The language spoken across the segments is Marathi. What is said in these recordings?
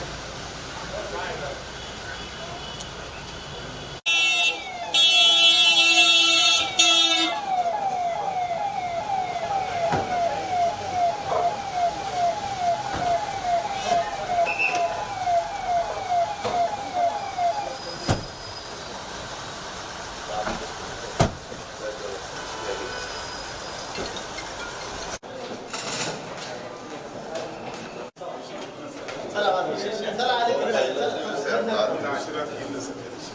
Right. Araştıran girmesin demiş.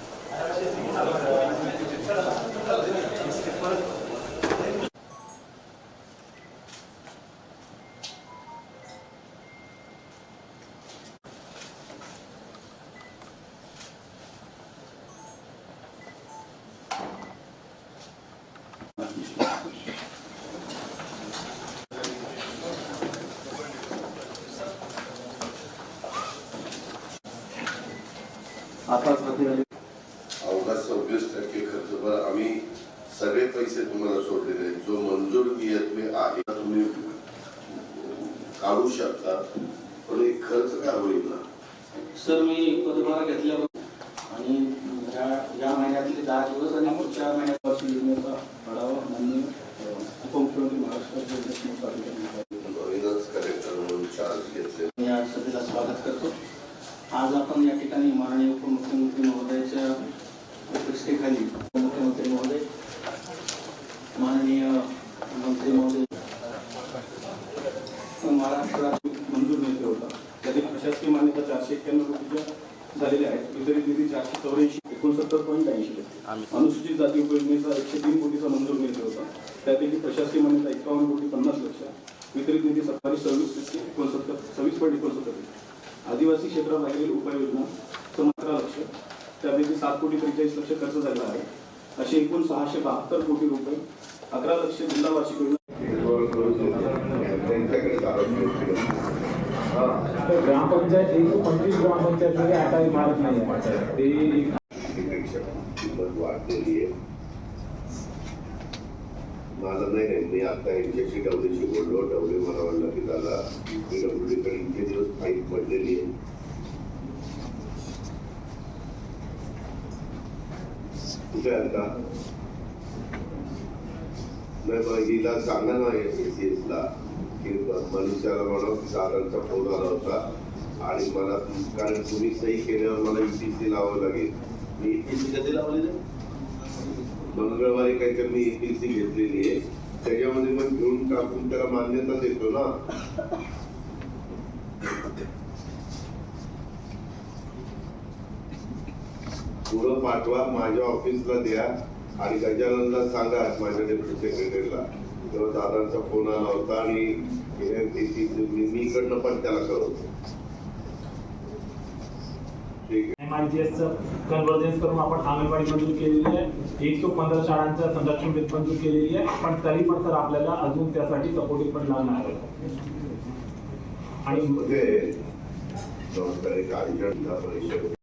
झाली अवघा सव्वीस टक्के खर्च बरं आम्ही सगळे पैसे तुम्हाला सोडलेले आहेत. जो मंजूर नियतले आहे तुम्ही काढू शकता. पण एक खर्च काय होईल ना? सर मी पदभार घेतल्यावर आणि या महिन्यातले दहा दिवस आणि पुढच्या योजनेचा आढावा आज आपण या ठिकाणी माननीय उपमुख्यमंत्री महोदयाच्या उपस्थितीखाली मुख्यमंत्री महोदय माननीय मंत्री महोदय महाराष्ट्रात मंजूर नेते होता. त्यातील प्रशासकीय मान्यता चारशे एक्क्याण्णव रुपये झालेल्या आहेत. वितरित निधी चारशे चौऱ्याऐंशी एकोणसत्तर पॉईंट ऐंशी अनुसूचित जाती उपयोजनेचा एकशे तीन कोटीचा मंजूर मिळते होता. त्यापैकी प्रशासकीय मान्यता एकावन्न कोटी पन्नास लक्ष. वितरित निधी सत्तावीस सव्वीस टक्के एकोणसत्तर सव्वीस पॉईंट एकोणसत्तर आदिवासी क्षेत्रात राहिलेली उपाययोजना सतरा लक्ष त्यापैकी सात कोटी त्रेचाळीस लक्ष खर्च झाला आहे. असे एकूण सहाशे बहात्तर कोटी रुपये अकरा लक्ष जिल्हा वार्षिक योजना ग्रामपंचायत एकशे पंचवीस ग्रामपंचायतमध्ये आता इमारत नाही ते मला नाही नाही मी आता यांच्याशी डवलेशी बोललो डवले मला म्हणलं की दादा मी कडे इतके दिवस फाईल पडलेली आहे. कुठे आहे आता? नाही मग हिला सांगा ना एस एसीएस ला की मनुष्याला म्हणा की दादांचा फोन आला होता आणि मला कारण तुम्ही सही केल्यावर मला ई टी सी लावावं लागेल. मी ई टी सी कधी लावली नाही? मंगळवारी काहीतरी मी एपीसी घेतलेली आहे. त्याच्यामध्ये पण घेऊन टाकून त्याला मान्यता देतो ना. पुढं पाठवा माझ्या ऑफिसला द्या आणि गजाननला सांगा माझ्या डेप्युटी सेक्रेटरीला तेव्हा दादांचा फोन आला होता आणि मी कडनं पण त्याला कळवतो. एमआयजीएसचं कन्व्हर्जन्स करून आपण अंगणवाडी मंजूर केलेली आहे. एकशे पंधरा शाळांच्या संरक्षण बिल मंजूर केलेली आहे. पण तरी पण सर आपल्याला अजून त्यासाठी सपोर्टिंग पण लागणार आहे. आणि